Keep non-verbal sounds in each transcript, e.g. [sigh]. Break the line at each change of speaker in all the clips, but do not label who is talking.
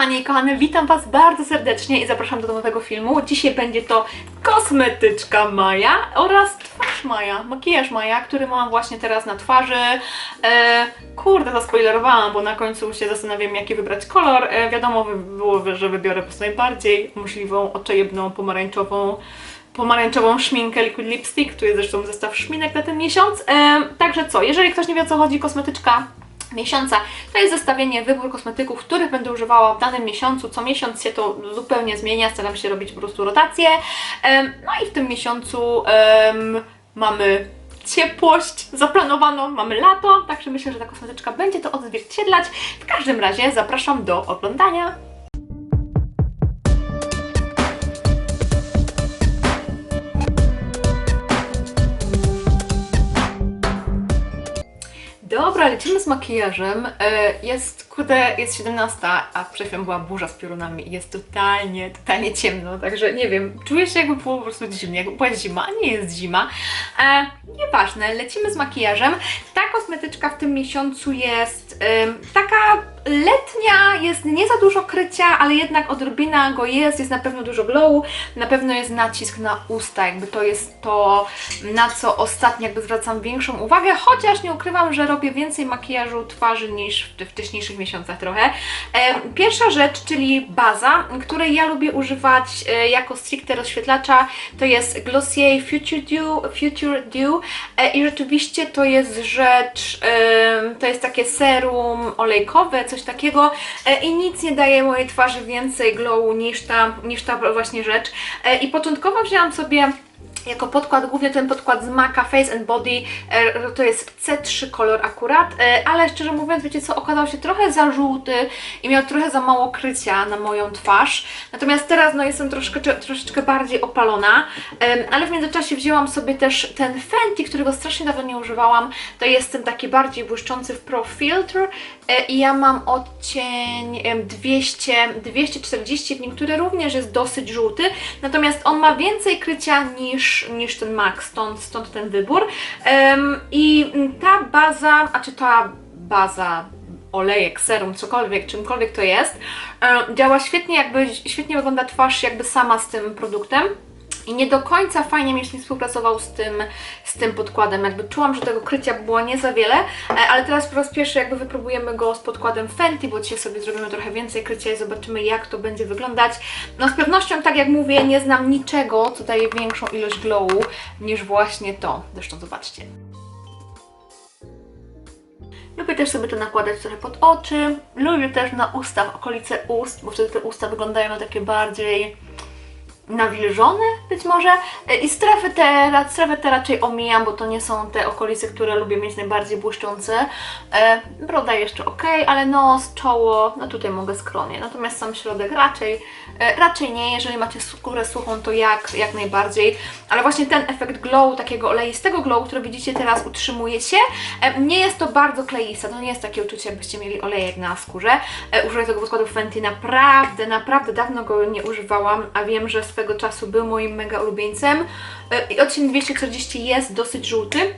kochani i kochane, witam Was bardzo serdecznie i zapraszam do nowego filmu. Dzisiaj będzie to kosmetyczka Maja oraz twarz Maja, makijaż Maja, który mam właśnie teraz na twarzy. E, kurde, zaspoilerowałam, bo na końcu się zastanawiam, jaki wybrać kolor. E, wiadomo by było, że wybiorę po prostu najbardziej możliwą, oczojebną, pomarańczową pomarańczową szminkę Liquid Lipstick, tu jest zresztą zestaw szminek na ten miesiąc. E, także co, jeżeli ktoś nie wie o co chodzi, kosmetyczka miesiąca. To jest zestawienie, wybór kosmetyków, których będę używała w danym miesiącu. Co miesiąc się to zupełnie zmienia, staram się robić po prostu rotację. No i w tym miesiącu em, mamy ciepłość zaplanowaną, mamy lato, także myślę, że ta kosmetyczka będzie to odzwierciedlać. W każdym razie zapraszam do oglądania. Dobra, lecimy z makijażem. E, Jest, kurde, jest 17, a przed chwilą była burza z piorunami jest totalnie, totalnie ciemno, także nie wiem, czuję się jakby było po prostu dziwnie, jakby była zima, nie jest zima. E, nieważne, lecimy z makijażem. Ta kosmetyczka w tym miesiącu jest taka letnia, jest nie za dużo krycia, ale jednak odrobina go jest, jest na pewno dużo glowu, na pewno jest nacisk na usta, jakby to jest to, na co ostatnio jakby zwracam większą uwagę, chociaż nie ukrywam, że robię więcej makijażu twarzy niż w tych wcześniejszych miesiącach trochę. Em, Pierwsza rzecz, czyli baza, której ja lubię używać e, jako stricte rozświetlacza, to jest Glossier Future Dew, Future Dew e, i rzeczywiście to jest rzecz, to jest takie serum olejkowe, coś takiego e, i nic nie daje mojej twarzy więcej glowu niż ta, niż ta właśnie rzecz. E, I początkowo wzięłam sobie jako podkład, głównie ten podkład z Maca Face and Body, e, to jest C3 kolor akurat, e, ale szczerze mówiąc, wiecie co, okazał się trochę za żółty i miał trochę za mało krycia na moją twarz. Natomiast teraz no jestem troszkę, troszeczkę bardziej opalona, ale w międzyczasie wzięłam sobie też ten Fenty, którego strasznie dawno nie używałam. To jest ten taki bardziej błyszczący w Pro Filter e, i ja mam odcień em, 200, 240 w nim, który również jest dosyć żółty, natomiast on ma więcej krycia niż, niż ten MAC, stąd, stąd ten wybór. I ta baza, a czy ta baza olejek, serum, cokolwiek, czymkolwiek to jest, e, działa świetnie, jakby świetnie wygląda twarz jakby sama z tym produktem. I nie do końca fajnie mi się współpracował z tym, z tym podkładem. Jakby czułam, że tego krycia było nie za wiele, e, ale teraz po raz pierwszy jakby wypróbujemy go z podkładem Fenty, bo dzisiaj sobie zrobimy trochę więcej krycia i zobaczymy jak to będzie wyglądać. No z pewnością, tak jak mówię, nie znam niczego, co daje większą ilość glowu niż właśnie to. Zresztą zobaczcie. Lubię też sobie to nakładać trochę pod oczy. Lubię też na usta, w okolice ust, bo wtedy te usta wyglądają na takie bardziej nawilżone być może. E, I strefy te, strefy te raczej omijam, bo to nie są te okolice, które lubię mieć najbardziej błyszczące. E, broda jeszcze ok, ale nos, czoło, no tutaj mogę skronie. Natomiast sam środek raczej, e, raczej nie. Jeżeli macie skórę suchą, to jak, jak najbardziej. Ale właśnie ten efekt glow, takiego oleistego glow, który widzicie teraz, utrzymuje się. Nie jest to bardzo kleiste, to nie jest takie uczucie, jakbyście mieli olejek na skórze. Używam tego podkładu Fenty naprawdę, naprawdę dawno go nie używałam, a wiem, że swego czasu był moim mega ulubieńcem. E, I odcień 240 jest dosyć żółty.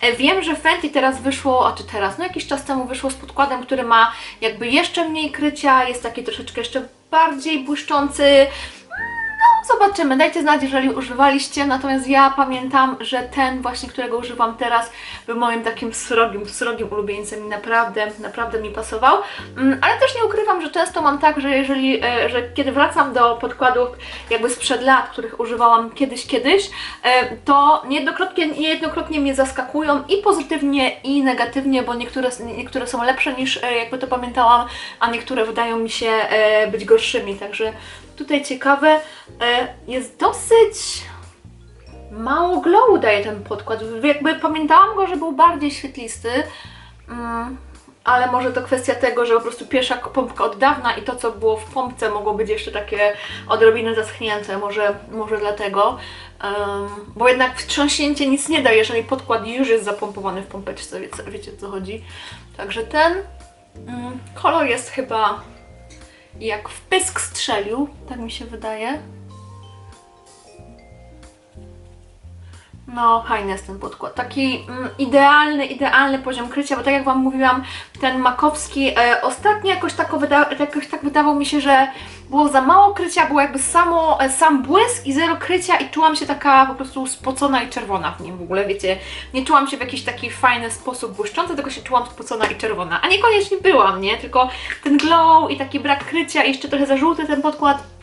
E, Wiem, że Fenty teraz wyszło, a czy teraz, no jakiś czas temu wyszło z podkładem, który ma jakby jeszcze mniej krycia, jest taki troszeczkę jeszcze bardziej błyszczący. Zobaczymy, dajcie znać, jeżeli używaliście, natomiast ja pamiętam, że ten właśnie, którego używam teraz, był moim takim srogim, srogim ulubieńcem i naprawdę, naprawdę mi pasował. Mm, Ale też nie ukrywam, że często mam tak, że jeżeli, e, że kiedy wracam do podkładów jakby sprzed lat, których używałam kiedyś, kiedyś, e, to niejednokrotnie, niejednokrotnie mnie zaskakują i pozytywnie, i negatywnie, bo niektóre, niektóre są lepsze niż e, jakby to pamiętałam, a niektóre wydają mi się być gorszymi, także tutaj ciekawe, e, jest dosyć mało glowu daje ten podkład. Jakby pamiętałam go, że był bardziej świetlisty, mm, ale może to kwestia tego, że po prostu pierwsza pompka od dawna i to, co było w pompce, mogło być jeszcze takie odrobinę zaschnięte, może, może dlatego. Bo jednak wstrząśnięcie nic nie da, jeżeli podkład już jest zapompowany w pompeczce, wiecie, wiecie o co chodzi. Także ten mm, kolor jest chyba jak w pysk strzelił, tak mi się wydaje. No, fajny jest ten podkład. Taki mm, idealny, idealny poziom krycia, bo tak jak Wam mówiłam, ten makowski e, ostatnio jakoś, tak jakoś tak wydawał mi się, że było za mało krycia, było jakby samo, e, sam błysk i zero krycia i czułam się taka po prostu spocona i czerwona w nim w ogóle, wiecie. Nie czułam się w jakiś taki fajny sposób błyszczący, tylko się czułam spocona i czerwona. A niekoniecznie byłam, nie? Tylko ten glow i taki brak krycia i jeszcze trochę za żółty ten podkład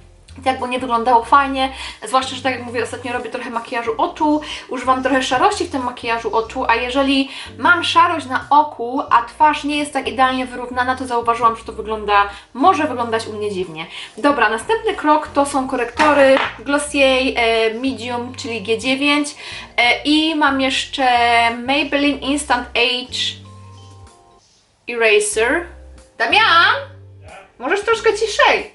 jakby nie wyglądało fajnie, zwłaszcza, że tak jak mówię, ostatnio robię trochę makijażu oczu, używam trochę szarości w tym makijażu oczu, a jeżeli mam szarość na oku, a twarz nie jest tak idealnie wyrównana, to zauważyłam, że to wygląda, może wyglądać u mnie dziwnie. Dobra, następny krok to są korektory Glossier e, Medium, czyli G9 e, i mam jeszcze Maybelline Instant Age Eraser. Damian! Możesz troszkę ciszej?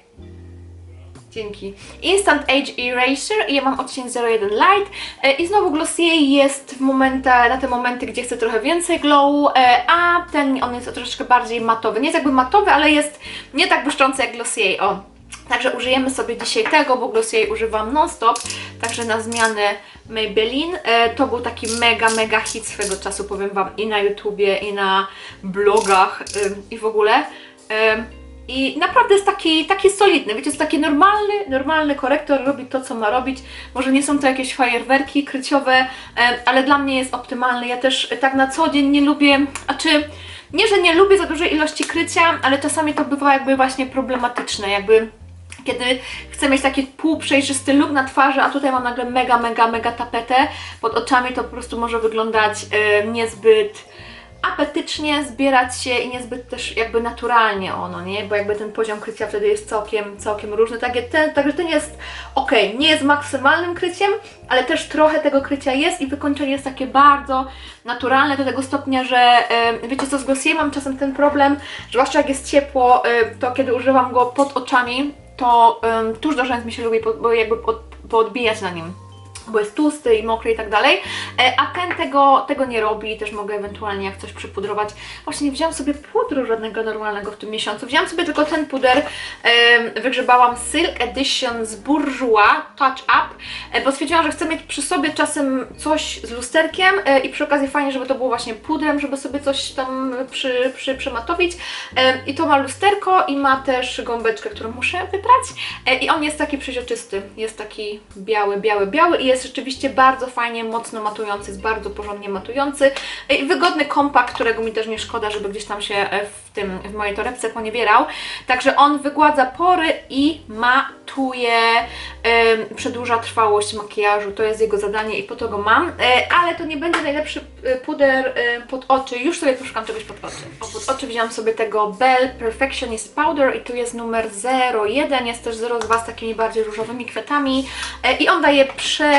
Dzięki. Instant Age Eraser i ja mam odcień 01 Light e, i znowu Glossier jest w momentach, na te momenty, gdzie chcę trochę więcej glow, e, a ten on jest troszeczkę bardziej matowy. Nie jest jakby matowy, ale jest nie tak błyszczący jak Glossier, o. Także użyjemy sobie dzisiaj tego, bo Glossier używam non-stop, także na zmianę Maybelline. E, to był taki mega, mega hit swego czasu, powiem Wam, i na YouTubie, i na blogach, ym, i w ogóle. I naprawdę jest taki, taki solidny, wiecie, jest taki normalny, normalny korektor, robi to, co ma robić. Może nie są to jakieś fajerwerki kryciowe, em, ale dla mnie jest optymalny. Ja też tak na co dzień nie lubię, a czy nie, że nie lubię za dużej ilości krycia, ale czasami to bywa jakby właśnie problematyczne, jakby kiedy chcę mieć taki półprzejrzysty look na twarzy, a tutaj mam nagle mega, mega, mega tapetę pod oczami, to po prostu może wyglądać e, niezbyt apetycznie zbierać się i niezbyt też jakby naturalnie ono, nie? Bo jakby ten poziom krycia wtedy jest całkiem, całkiem różny. Takie ten, także ten jest ok, nie jest maksymalnym kryciem, ale też trochę tego krycia jest i wykończenie jest takie bardzo naturalne do tego stopnia, że wiecie co, z Glossier mam czasem ten problem, że zwłaszcza jak jest ciepło, to kiedy używam go pod oczami, to tuż do rzęs mi się lubi, bo jakby pod, poodbijać na nim bo jest tłusty i mokry i tak dalej, E, a ten tego, tego nie robi, też mogę ewentualnie jak coś przypudrować. Właśnie nie wzięłam sobie pudru żadnego normalnego w tym miesiącu, wzięłam sobie tylko ten puder, wygrzebałam Silk Edition z Bourjois Touch Up, e, bo stwierdziłam, że chcę mieć przy sobie czasem coś z lusterkiem e, i przy okazji fajnie, żeby to było właśnie pudrem, żeby sobie coś tam przy, przy, przymatowić. E, I to ma lusterko i ma też gąbeczkę, którą muszę wybrać i on jest taki przeźroczysty, jest taki biały, biały, biały i jest rzeczywiście bardzo fajnie, mocno matujący, jest bardzo porządnie matujący. Wygodny kompakt, którego mi też nie szkoda, żeby gdzieś tam się e, w tym, w mojej torebce poniewierał. Także on wygładza pory i matuje, przedłuża trwałość makijażu, to jest jego zadanie i po to go mam, E, ale to nie będzie najlepszy e, puder pod oczy, już sobie poszukam czegoś pod oczy. O, pod oczy wziąłam sobie tego Bell Perfectionist Powder i tu jest numer 01, jest też 02 z takimi bardziej różowymi kwiatami. I on daje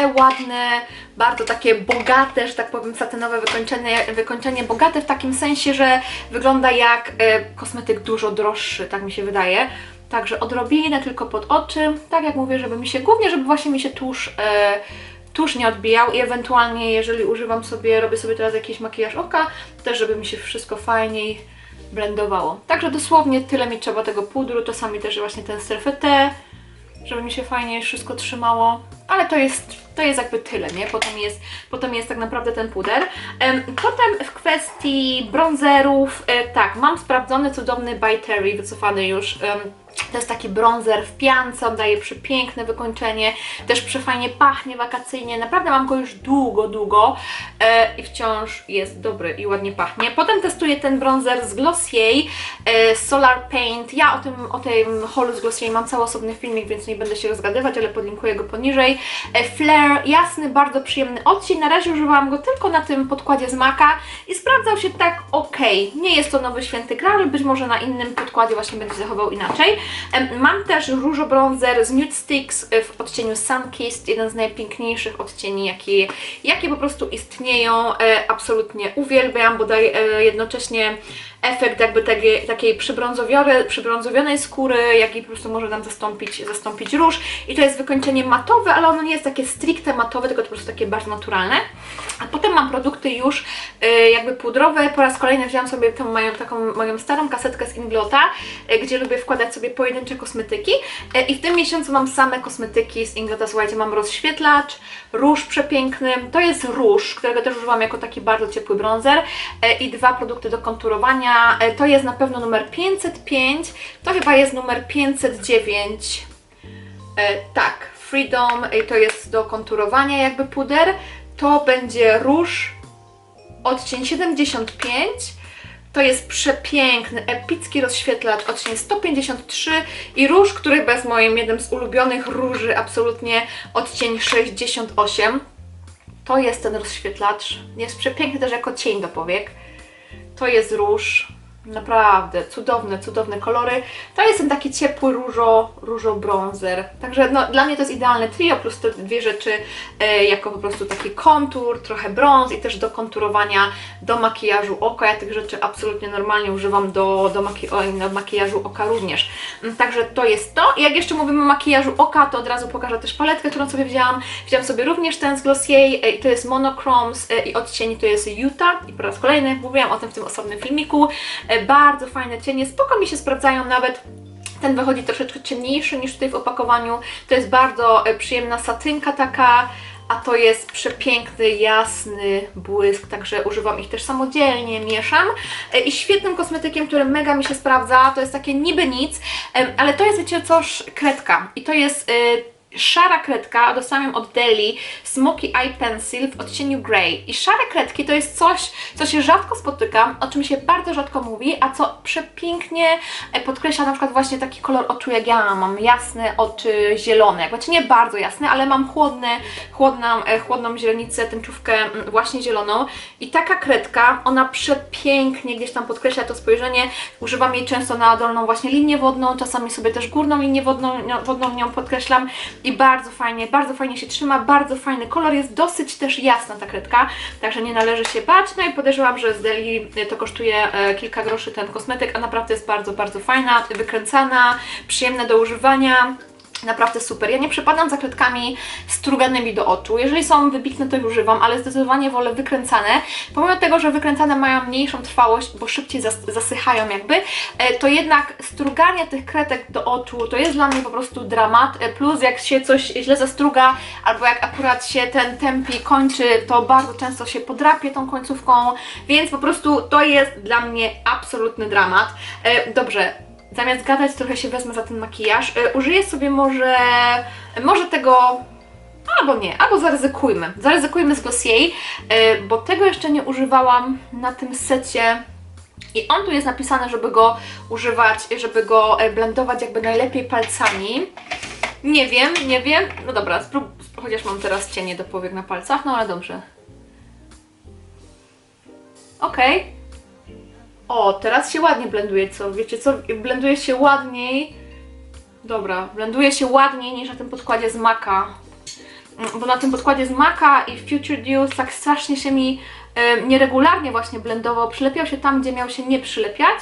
przeładne, bardzo takie bogate, że tak powiem, satynowe wykończenie, wykończenie bogate w takim sensie, że wygląda jak e, kosmetyk dużo droższy, tak mi się wydaje. Także odrobinę tylko pod oczy, tak jak mówię, żeby mi się, głównie żeby właśnie mi się tusz, e, tusz nie odbijał i ewentualnie jeżeli używam sobie, robię sobie teraz jakiś makijaż oka, też żeby mi się wszystko fajniej blendowało. Także dosłownie tyle mi trzeba tego pudru, czasami też właśnie ten serfetę, żeby mi się fajnie wszystko trzymało, ale to jest, to jest jakby tyle, nie? Potem jest, potem jest tak naprawdę ten puder. Em, Potem w kwestii bronzerów, e, tak, mam sprawdzony cudowny By Terry, wycofany już. To jest taki bronzer w piance, on daje przepiękne wykończenie, też przefajnie pachnie wakacyjnie. Naprawdę mam go już długo, długo e, i wciąż jest dobry i ładnie pachnie. Potem testuję ten bronzer z Glossier, e, Solar Paint. Ja o tym, o tym holu z Glossier mam cały osobny filmik, więc nie będę się rozgadywać, ale podlinkuję go poniżej. E, Flare, jasny, bardzo przyjemny odcień. Na razie używałam go tylko na tym podkładzie z Maka i sprawdzał się tak ok. Nie jest to nowy święty graal, być może na innym podkładzie właśnie będzie zachował inaczej. Mam też różo bronzer z Nude Sticks e, w odcieniu Sunkissed, jeden z najpiękniejszych odcieni, jakie, jakie po prostu istnieją. E, Absolutnie uwielbiam, bo daje e, jednocześnie efekt jakby takiej, takiej przybrązowione- przybrązowionej skóry, jak i po prostu może nam zastąpić, zastąpić róż. I to jest wykończenie matowe, ale ono nie jest takie stricte matowe, tylko po prostu takie bardzo naturalne. A potem mam produkty już y, jakby pudrowe. Po raz kolejny wzięłam sobie tą moją, taką moją starą kasetkę z Inglota, y, gdzie lubię wkładać sobie pojedyncze kosmetyki. Y, I w tym miesiącu mam same kosmetyki z Inglota. Słuchajcie, mam rozświetlacz, róż przepiękny. To jest róż, którego też używam jako taki bardzo ciepły bronzer. Y, I dwa produkty do konturowania. Y, To jest na pewno numer 505, to chyba jest numer 509. E, tak, Freedom e, to jest do konturowania jakby puder. To będzie róż odcień 75. To jest przepiękny, epicki rozświetlacz odcień 153 i róż, który bez moim jednym z ulubionych róży, absolutnie odcień 68. To jest ten rozświetlacz. Jest przepiękny też jako cień do powiek. To jest róż. Naprawdę cudowne, cudowne kolory. To jest ten taki ciepły różo, różo bronzer. Także no, dla mnie to jest idealne trio, plus te dwie rzeczy e, jako po prostu taki kontur, trochę brąz i też do konturowania, do makijażu oka. Ja tych rzeczy absolutnie normalnie używam do, do, maki do makijażu oka również. Mm, Także to jest to. I jak jeszcze mówimy o makijażu oka, to od razu pokażę też paletkę, którą sobie wzięłam. Wzięłam sobie również ten z Glossier e, i to jest Monochromes e, i odcień to jest Utah. I po raz kolejny mówiłam o tym w tym osobnym filmiku. E, Bardzo fajne cienie, spoko mi się sprawdzają nawet. Ten wychodzi troszeczkę ciemniejszy niż tutaj w opakowaniu. To jest bardzo e, przyjemna satynka taka, a to jest przepiękny, jasny błysk, także używam ich też samodzielnie, mieszam. E, I świetnym kosmetykiem, który mega mi się sprawdza, to jest takie niby nic, ale to jest wiecie coś, kredka. I to jest szara kredka, dostałam od Deli, Smoky Eye Pencil w odcieniu Grey. I szare kredki to jest coś, co się rzadko spotyka, o czym się bardzo rzadko mówi, a co przepięknie e, podkreśla na przykład właśnie taki kolor oczu jak ja mam, jasne oczy zielone, jakby nie bardzo jasne, ale mam chłodne, chłodną, e, chłodną źrenicę, tęczówkę mm, właśnie zieloną. I taka kredka, ona przepięknie gdzieś tam podkreśla to spojrzenie, używam jej często na dolną właśnie linię wodną, czasami sobie też górną linię wodną, wodną nią podkreślam i bardzo fajnie, bardzo fajnie się trzyma, bardzo fajny kolor, jest dosyć też jasna ta kredka, także nie należy się bać, no i podejrzewam, że z Deli to kosztuje e, kilka groszy ten kosmetyk, a naprawdę jest bardzo, bardzo fajna, wykręcana, przyjemna do używania. Naprawdę super. Ja nie przepadam za kredkami struganymi do oczu. Jeżeli są wybitne, to ich używam, ale zdecydowanie wolę wykręcane. Pomimo tego, że wykręcane mają mniejszą trwałość, bo szybciej zas- zasychają jakby, e, to jednak struganie tych kredek do oczu to jest dla mnie po prostu dramat. E, Plus jak się coś źle zastruga, albo jak akurat się ten tempi kończy, to bardzo często się podrapie tą końcówką, więc po prostu to jest dla mnie absolutny dramat. E, Dobrze, zamiast gadać, trochę się wezmę za ten makijaż. Y, użyję sobie może, może tego, albo nie, albo zaryzykujmy. Zaryzykujmy z Glossier, y, bo tego jeszcze nie używałam na tym secie. I on tu jest napisane, żeby go używać, żeby go e, blendować jakby najlepiej palcami. Nie wiem, nie wiem. No dobra, sprób, chociaż mam teraz cienie do powiek na palcach, no ale dobrze. Okej. O, teraz się ładnie blenduje, co? Wiecie co? Blenduje się ładniej. Dobra, blenduje się ładniej niż na tym podkładzie z Maka. Mm, Bo na tym podkładzie z Maka i Future Dews tak strasznie się mi nieregularnie właśnie blendował. Przylepiał się tam, gdzie miał się nie przylepiać.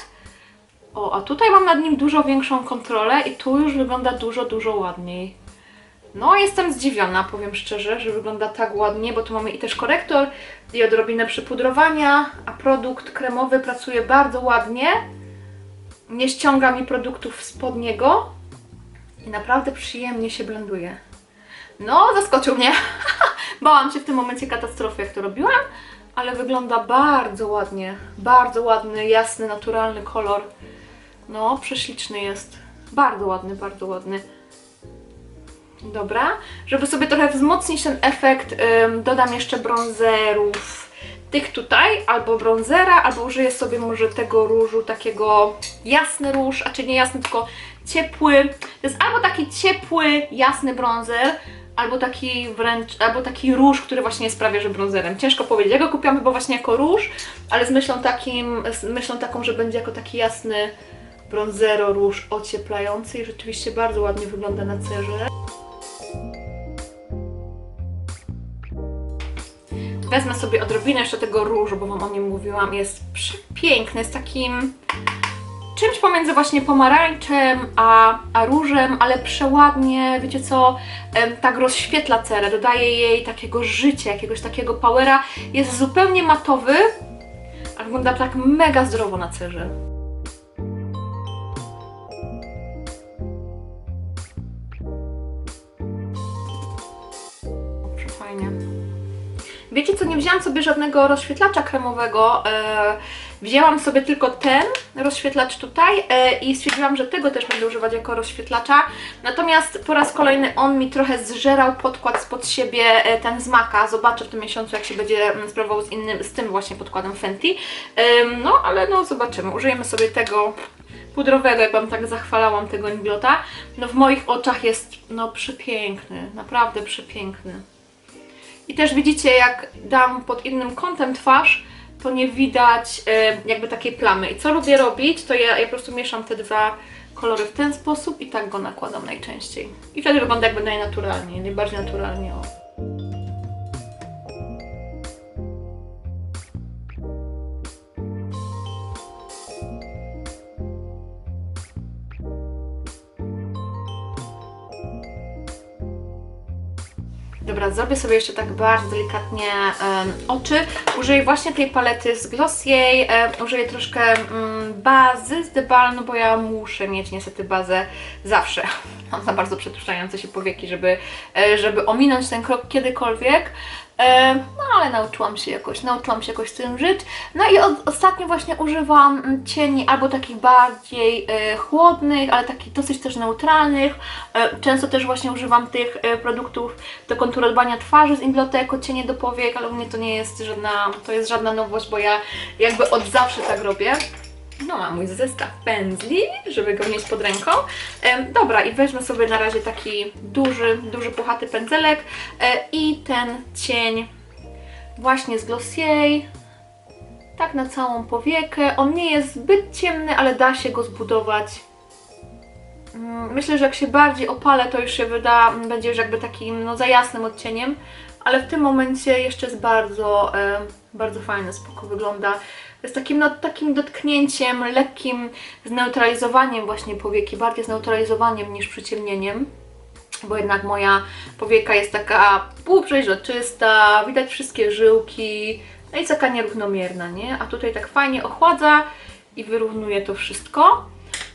O, a tutaj mam nad nim dużo większą kontrolę i tu już wygląda dużo, dużo ładniej. No, jestem zdziwiona, powiem szczerze, że wygląda tak ładnie, bo tu mamy i też korektor, i odrobinę przypudrowania, a produkt kremowy pracuje bardzo ładnie. Nie ściąga mi produktów spod niego i naprawdę przyjemnie się blenduje. No, zaskoczył mnie. [laughs] Bałam się w tym momencie katastrofy, jak to robiłam, ale wygląda bardzo ładnie. Bardzo ładny, jasny, naturalny kolor. No, prześliczny jest. Bardzo ładny, bardzo ładny. Dobra, żeby sobie trochę wzmocnić ten efekt, ym, dodam jeszcze bronzerów. Tych tutaj, albo bronzera, albo użyję sobie może tego różu, takiego jasny róż, a czy nie jasny, tylko ciepły. To jest albo taki ciepły, jasny bronzer, albo taki wręcz, albo taki róż, który właśnie jest prawie że bronzerem. Ciężko powiedzieć. Ja go kupiłam chyba właśnie jako róż, ale z myślą takim, z myślą taką, że będzie jako taki jasny bronzero róż ocieplający i rzeczywiście bardzo ładnie wygląda na cerze. Wezmę sobie odrobinę jeszcze tego różu, bo Wam o nim mówiłam. Jest przepiękny, jest takim czymś pomiędzy właśnie pomarańczem a, a różem, ale przeładnie, wiecie co, tak rozświetla cerę, dodaje jej takiego życia, jakiegoś takiego powera. Jest zupełnie matowy, a wygląda tak mega zdrowo na cerze. Wiecie co, nie wzięłam sobie żadnego rozświetlacza kremowego. E, wzięłam sobie tylko ten rozświetlacz tutaj e, i stwierdziłam, że tego też będę używać jako rozświetlacza. Natomiast po raz kolejny on mi trochę zżerał podkład spod siebie, e, ten z Maka. Zobaczę w tym miesiącu, jak się będzie mm, sprawował z innym, z tym właśnie podkładem Fenty. No, ale no zobaczymy. Użyjemy sobie tego pudrowego, jak Wam tak zachwalałam tego Inglota. No w moich oczach jest no przepiękny, naprawdę przepiękny. I też widzicie, jak dam pod innym kątem twarz, to nie widać e, jakby takiej plamy. I co lubię robić, to ja, ja po prostu mieszam te dwa kolory w ten sposób i tak go nakładam najczęściej. I wtedy wygląda jakby najnaturalniej, najbardziej naturalnie. O. Dobra, zrobię sobie jeszcze tak bardzo delikatnie em, oczy. Użyję właśnie tej palety z Glossier. E, użyję troszkę mm, bazy z The Balm, no bo ja muszę mieć niestety bazę zawsze. [laughs] Mam za bardzo przetuszczające się powieki, żeby, e, żeby ominąć ten krok kiedykolwiek. E, No ale nauczyłam się jakoś, nauczyłam się jakoś z tym żyć. No i od, ostatnio właśnie używam cieni albo takich bardziej e, chłodnych, ale takich dosyć też neutralnych. E, często też właśnie używam tych e, produktów do konturowania twarzy z Ingloteko, cienie do powiek, ale u mnie to nie jest żadna, to jest żadna nowość, bo ja jakby od zawsze tak robię. No, mam mój zestaw pędzli, żeby go mieć pod ręką. Em, dobra, i weźmy sobie na razie taki duży, duży puchaty pędzelek e, i ten cień właśnie z Glossier. Tak na całą powiekę. On nie jest zbyt ciemny, ale da się go zbudować. Mm, Myślę, że jak się bardziej opalę, to już się wyda, będzie już jakby takim no, za jasnym odcieniem, ale w tym momencie jeszcze jest bardzo, e, bardzo fajny, spoko wygląda. Z takim, no, takim dotknięciem, lekkim zneutralizowaniem właśnie powieki, bardziej zneutralizowaniem niż przyciemnieniem, bo jednak moja powieka jest taka półprzeźroczysta, widać wszystkie żyłki, no i taka nierównomierna, nie? A tutaj tak fajnie ochładza i wyrównuje to wszystko.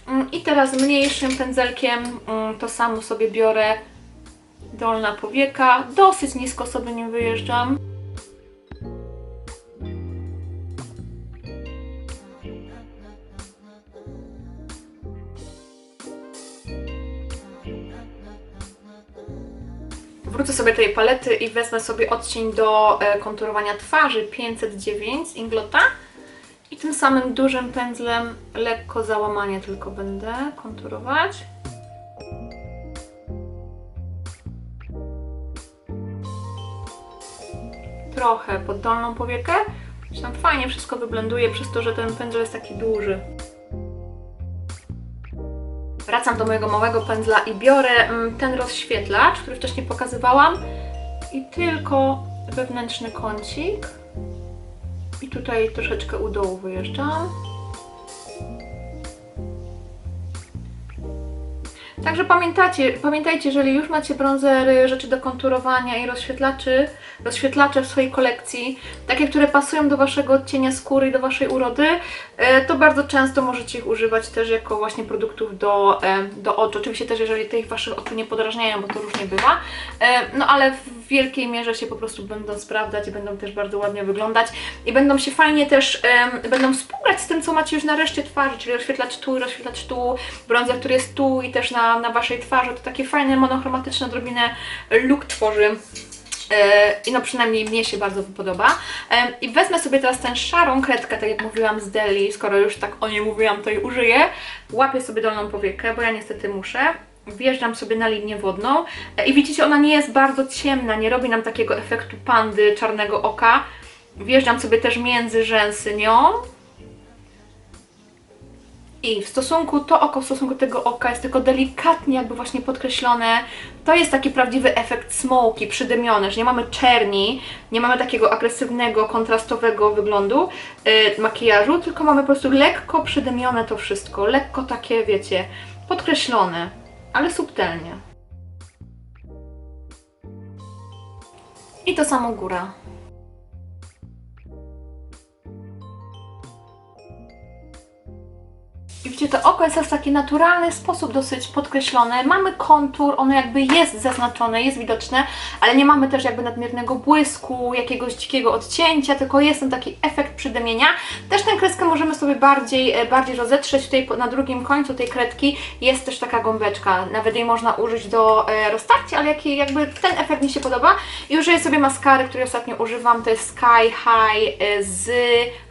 Mm, I teraz mniejszym pędzelkiem mm, to samo sobie biorę dolna powieka. Dosyć nisko sobie nim wyjeżdżam. Wrócę sobie tej palety i wezmę sobie odcień do e, konturowania twarzy 509 z Inglota. I tym samym dużym pędzlem lekko załamanie tylko będę konturować. Trochę pod dolną powiekę. Tam fajnie wszystko wyblenduje przez to, że ten pędzel jest taki duży. Wracam do mojego małego pędzla i biorę mm, ten rozświetlacz, który wcześniej pokazywałam i tylko wewnętrzny kącik. I tutaj troszeczkę u dołu wyjeżdżam. Także pamiętacie, pamiętajcie, jeżeli już macie bronzery, rzeczy do konturowania i rozświetlaczy, rozświetlacze w swojej kolekcji, takie, które pasują do Waszego odcienia skóry i do Waszej urody, e, to bardzo często możecie ich używać też jako właśnie produktów do, e, do oczu. Oczywiście też, jeżeli tych Waszych oczu nie podrażniają, bo to różnie bywa, E, no ale w wielkiej mierze się po prostu będą sprawdzać i będą też bardzo ładnie wyglądać i będą się fajnie też, będą współgrać z tym, co macie już na reszcie twarzy, czyli rozświetlacz tu, rozświetlacz tu, bronzer, który jest tu i też na, na Waszej twarzy, to takie fajne, monochromatyczne odrobinę look tworzy. E, I no przynajmniej mnie się bardzo podoba. E, I wezmę sobie teraz tę szarą kredkę, tak jak mówiłam z Deli, skoro już tak o niej mówiłam, to i użyję. Łapię sobie dolną powiekę, bo ja niestety muszę. Wjeżdżam sobie na linię wodną E, i widzicie, ona nie jest bardzo ciemna, nie robi nam takiego efektu pandy, czarnego oka. Wjeżdżam sobie też między rzęsy nią. I w stosunku, to oko w stosunku tego oka jest tylko delikatnie jakby właśnie podkreślone. To jest taki prawdziwy efekt smoky, przydymiony, że nie mamy czerni, nie mamy takiego agresywnego, kontrastowego wyglądu yy, makijażu, tylko mamy po prostu lekko przydymione to wszystko, lekko takie, wiecie, podkreślone, ale subtelnie. I to samo góra. I widzicie, to oko jest w taki naturalny sposób dosyć podkreślone. Mamy kontur, ono jakby jest zaznaczone, jest widoczne, ale nie mamy też jakby nadmiernego błysku, jakiegoś dzikiego odcięcia, tylko jest ten taki efekt przydymienia. Też tę kreskę możemy sobie bardziej, e, bardziej rozetrzeć. Tutaj na drugim końcu tej kredki jest też taka gąbeczka. Nawet jej można użyć do e, roztarcia, ale jaki, jakby ten efekt mi się podoba. I użyję sobie maskary, której ostatnio używam. To jest Sky High e, z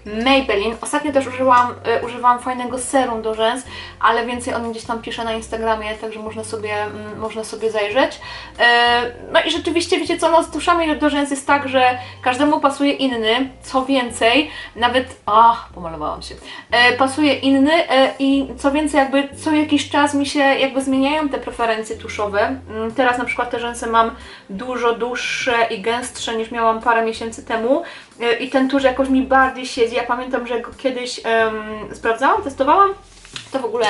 Maybelline. Ostatnio też użyłam, e, używałam fajnego serum do rzęs, ale więcej o nim gdzieś tam piszę na Instagramie, także można sobie, mm, można sobie zajrzeć. E, no i rzeczywiście, wiecie co, no z tuszami do rzęs jest tak, że każdemu pasuje inny, co więcej, nawet, ach, pomalowałam się, e, pasuje inny e, i co więcej, jakby co jakiś czas mi się jakby zmieniają te preferencje tuszowe. Mm, Teraz na przykład te rzęsy mam dużo dłuższe i gęstsze niż miałam parę miesięcy temu i ten tusz jakoś mi bardziej siedzi. Ja pamiętam, że go kiedyś em, sprawdzałam, testowałam, to w ogóle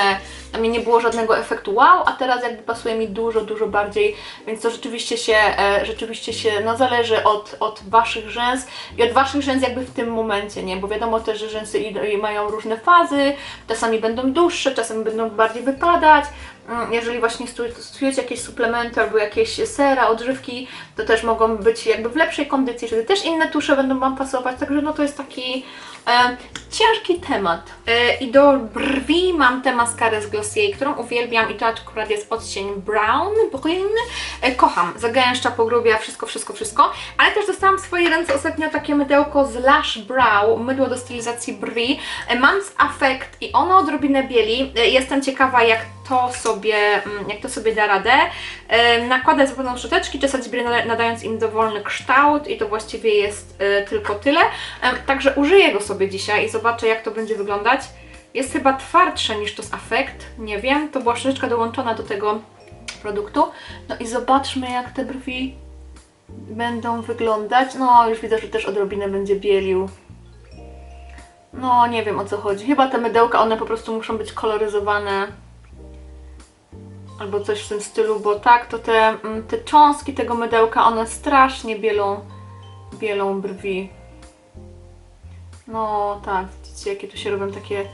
na mnie nie było żadnego efektu wow, a teraz jakby pasuje mi dużo, dużo bardziej, więc to rzeczywiście się, e, rzeczywiście się, no zależy od, od Waszych rzęs i od Waszych rzęs jakby w tym momencie, nie, bo wiadomo też, że rzęsy mają różne fazy, czasami będą dłuższe, czasami będą bardziej wypadać, Mm, jeżeli właśnie stosujecie jakieś suplementy albo jakieś sera, odżywki, to też mogą być jakby w lepszej kondycji, wtedy też inne tusze będą Wam pasować, także no to jest taki e, ciężki temat. E, I do brwi mam tę maskarę z Glossier, którą uwielbiam i to akurat jest odcień brown, brun. E, kocham, zagęszcza, pogrubia, wszystko, wszystko, wszystko, ale też dostałam w swoje ręce ostatnio takie mydełko z Lash Brow, mydło do stylizacji brwi. E, mam z Affect i ono odrobinę bieli. Jestem ciekawa jak to sobie, mm, jak to sobie da radę. Nakładać zapewne szczoteczki, czesać nada- nadając im dowolny kształt i to właściwie jest e, tylko tyle. Także użyję go sobie dzisiaj i zobaczę jak to będzie wyglądać. Jest chyba twardsze niż to z Affect, nie wiem, to była szczoteczka dołączona do tego produktu. No i zobaczmy jak te brwi będą wyglądać. No, już widzę, że też odrobinę będzie bielił. No, nie wiem o co chodzi. Chyba te mydełka, one po prostu muszą być koloryzowane. Albo coś w tym stylu, bo tak, to te, mm, te cząstki tego mydełka, one strasznie bielą, bielą brwi. No tak, widzicie jakie tu się robią takie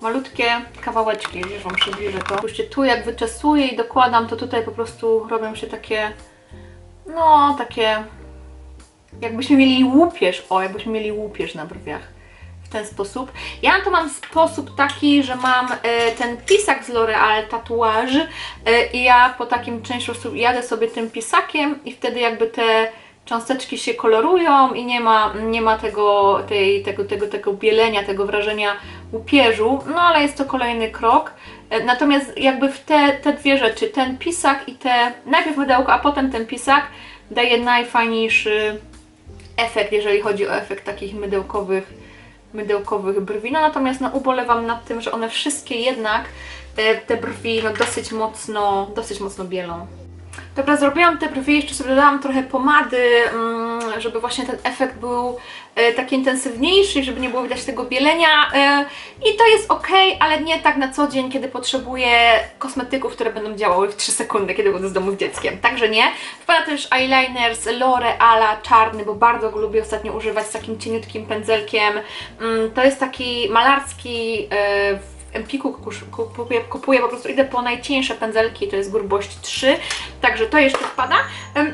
malutkie kawałeczki, już Wam przybliżę to. Spójrzcie, tu jak wyczesuję i dokładam, to tutaj po prostu robią się takie, no takie, jakbyśmy mieli łupież, o, jakbyśmy mieli łupież na brwiach. W ten sposób. Ja to mam sposób taki, że mam e, ten pisak z L'Oreal, tatuaż e, i ja po takim prostu jadę sobie tym pisakiem i wtedy jakby te cząsteczki się kolorują i nie ma, nie ma tego, tej, tego, tego, tego bielenia, tego wrażenia łupieżu, no ale jest to kolejny krok. E, Natomiast jakby w te, te dwie rzeczy, ten pisak i te, najpierw mydełko, a potem ten pisak daje najfajniejszy efekt, jeżeli chodzi o efekt takich mydełkowych, mydełkowych brwi. No natomiast no, ubolewam nad tym, że one wszystkie jednak e, te brwi no, dosyć mocno, dosyć mocno bielą. Dobra, zrobiłam te brwi, jeszcze sobie dodałam trochę pomady, mm, żeby właśnie ten efekt był taki intensywniejszy, żeby nie było widać tego bielenia. e, I to jest ok, ale nie tak na co dzień, kiedy potrzebuję kosmetyków, które będą działały w 3 sekundy, kiedy będę z domu z dzieckiem. Także nie. Wpada też eyeliner z L'Oreala czarny, bo bardzo go lubię ostatnio używać z takim cieniutkim pędzelkiem. Mm, To jest taki malarski e, Empiku kupuję, kupuję po prostu, idę po najcieńsze pędzelki, to jest grubość 3, także to jeszcze wpada.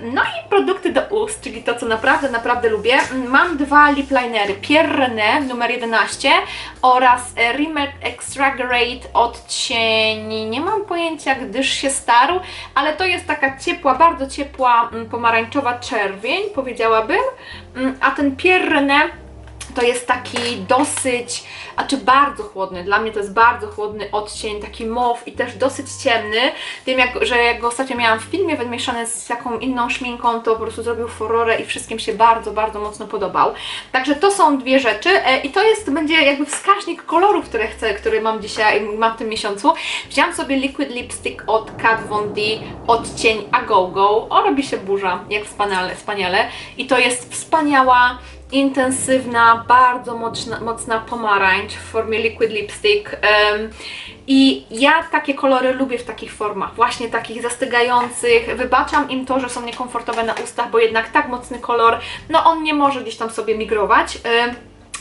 No i produkty do ust, czyli to, co naprawdę, naprawdę lubię. Mm, Mam dwa lip linery, Pierre numer 11 oraz e, Rimmel Extraggerate odcień, nie mam pojęcia, gdyż się starł, ale to jest taka ciepła, bardzo ciepła, mm, pomarańczowa czerwień, powiedziałabym, Mm, a ten Pierre To jest taki dosyć, a czy bardzo chłodny, dla mnie to jest bardzo chłodny odcień, taki mauve i też dosyć ciemny. Wiem, jak, że jak go ostatnio miałam w filmie wymieszany z taką inną szminką, to po prostu zrobił furorę i wszystkim się bardzo, bardzo mocno podobał. Także to są dwie rzeczy e, i to jest, będzie jakby wskaźnik kolorów, które chcę, który mam dzisiaj, mam w tym miesiącu. Wziąłam sobie Liquid Lipstick od Kat Von D, odcień A Go Go. O, robi się burza, jak wspaniale, wspaniale. I to jest wspaniała, intensywna, bardzo mocna, mocna pomarańcz w formie liquid lipstick. Em, I ja takie kolory lubię w takich formach, właśnie takich zastygających. Wybaczam im to, że są niekomfortowe na ustach, bo jednak tak mocny kolor, no on nie może gdzieś tam sobie migrować. Em,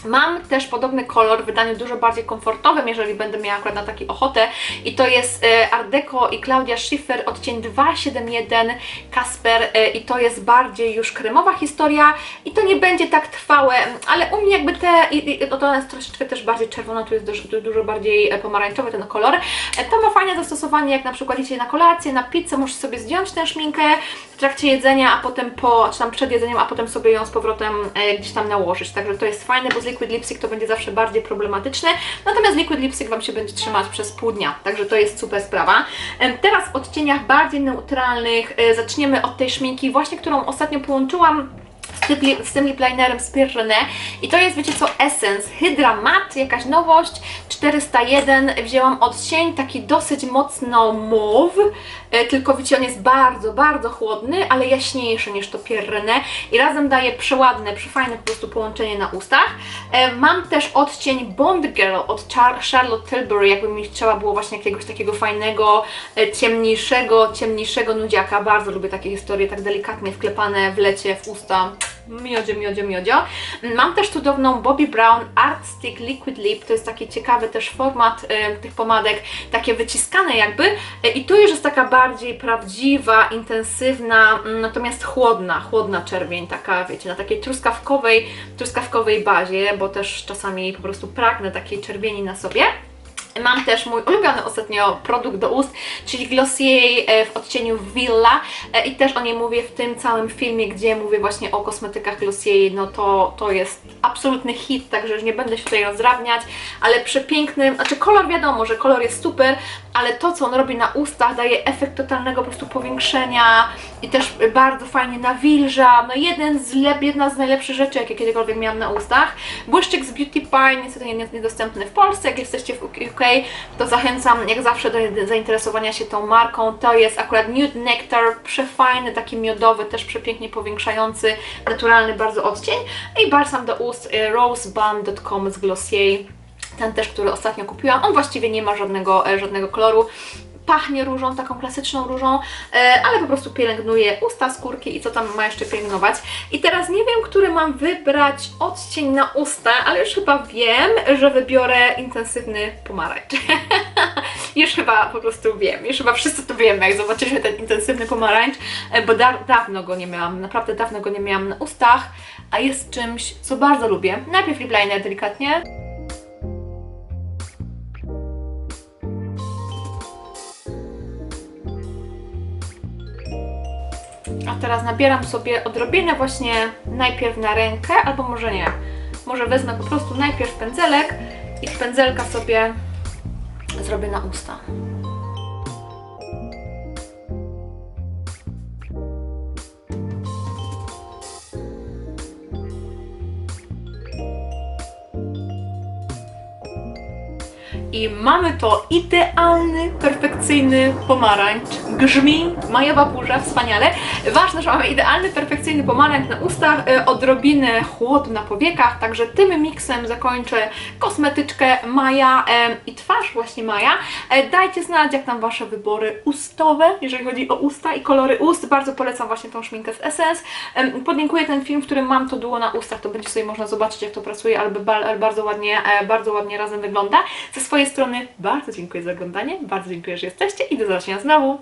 Mam też podobny kolor w wydaniu dużo bardziej komfortowym, jeżeli będę miała akurat na taki ochotę. I to jest e, Art Deco i Claudia Schiffer, odcień 271 Kasper. E, I to jest bardziej już kremowa historia. I to nie będzie tak trwałe, ale u mnie jakby te, i, i, no to jest troszeczkę też bardziej czerwona, tu jest dużo, dużo bardziej e, pomarańczowy ten kolor. To ma fajne zastosowanie, jak na przykład idziecie na kolację, na pizzę, możesz sobie zdjąć tę szminkę w trakcie jedzenia, a potem po, czy tam przed jedzeniem, a potem sobie ją z powrotem e, gdzieś tam nałożyć. Także to jest fajne, bo z Liquid Lipstick to będzie zawsze bardziej problematyczne. Natomiast Liquid Lipstick Wam się będzie trzymać przez pół dnia, także to jest super sprawa. Em, Teraz w odcieniach bardziej neutralnych e, zaczniemy od tej szminki, właśnie którą ostatnio połączyłam z tym, lip- linerem z René i to jest, wiecie co, Essence Hydra Matte, jakaś nowość, 401, wzięłam odcień taki dosyć mocno mauve, e, tylko wiecie, on jest bardzo, bardzo chłodny, ale jaśniejszy niż to René i razem daje przeładne, przefajne po prostu połączenie na ustach. E, Mam też odcień Bond Girl od Char- Charlotte Tilbury, jakby mi trzeba było właśnie jakiegoś takiego fajnego, e, ciemniejszego, ciemniejszego nudziaka. Bardzo lubię takie historie, tak delikatnie wklepane w lecie, w usta. Miodzio, miodzio, miodzio. Mam też cudowną Bobbi Brown Art Stick Liquid Lip. To jest taki ciekawy też format e, tych pomadek, takie wyciskane jakby. E, I tu już jest taka bardziej prawdziwa, intensywna, mm, natomiast chłodna, chłodna czerwień, taka wiecie, na takiej truskawkowej, truskawkowej bazie, bo też czasami po prostu pragnę takiej czerwieni na sobie. Mam też mój ulubiony ostatnio produkt do ust, czyli Glossier e, w odcieniu Villa E, i też o niej mówię w tym całym filmie, gdzie mówię właśnie o kosmetykach Glossier, no to, to jest absolutny hit, także już nie będę się tutaj rozdrabniać, ale przepiękny, znaczy kolor wiadomo, że kolor jest super, ale to co on robi na ustach daje efekt totalnego po prostu powiększenia i też bardzo fajnie nawilża, no jeden z jedna z najlepszych rzeczy, jakie kiedykolwiek miałam na ustach. Błyszczyk z Beauty Pie, niestety nie jest niedostępny w Polsce, jak jesteście w UK, to zachęcam jak zawsze do zainteresowania się tą marką. To jest akurat Nude Nectar, przefajny, taki miodowy, też przepięknie powiększający, naturalny bardzo odcień. I balsam do ust y, roseband.com z Glossier. Ten też, który ostatnio kupiłam, on właściwie nie ma żadnego, e, żadnego koloru. Pachnie różą, taką klasyczną różą, e, ale po prostu pielęgnuje usta, skórki i co tam ma jeszcze pielęgnować. I teraz nie wiem, który mam wybrać odcień na usta, ale już chyba wiem, że wybiorę intensywny pomarańcz. [laughs] już chyba po prostu wiem, już chyba wszyscy to wiemy, jak zobaczyliśmy ten intensywny pomarańcz, e, bo da dawno go nie miałam, naprawdę dawno go nie miałam na ustach, a jest czymś, co bardzo lubię. Najpierw lip liner delikatnie. A teraz nabieram sobie odrobinę właśnie najpierw na rękę, albo może nie. Może wezmę po prostu najpierw pędzelek i z pędzelka sobie zrobię na usta. I mamy to idealny, perfekcyjny pomarańcz. Grzmi, majowa burza, wspaniale. Ważne, że mamy idealny, perfekcyjny pomarańcz na ustach, e, odrobinę chłodu na powiekach, także tym miksem zakończę kosmetyczkę Maja e, i twarz właśnie Maja. E, dajcie znać, jak tam Wasze wybory ustowe, jeżeli chodzi o usta i kolory ust. Bardzo polecam właśnie tą szminkę z Essence. Podlinkuję ten film, w którym mam to duo na ustach, to będzie sobie można zobaczyć, jak to pracuje, albo ba- bardzo ładnie, bardzo ładnie razem wygląda. Ze swojej strony bardzo dziękuję za oglądanie, bardzo dziękuję, że jesteście i do zobaczenia znowu.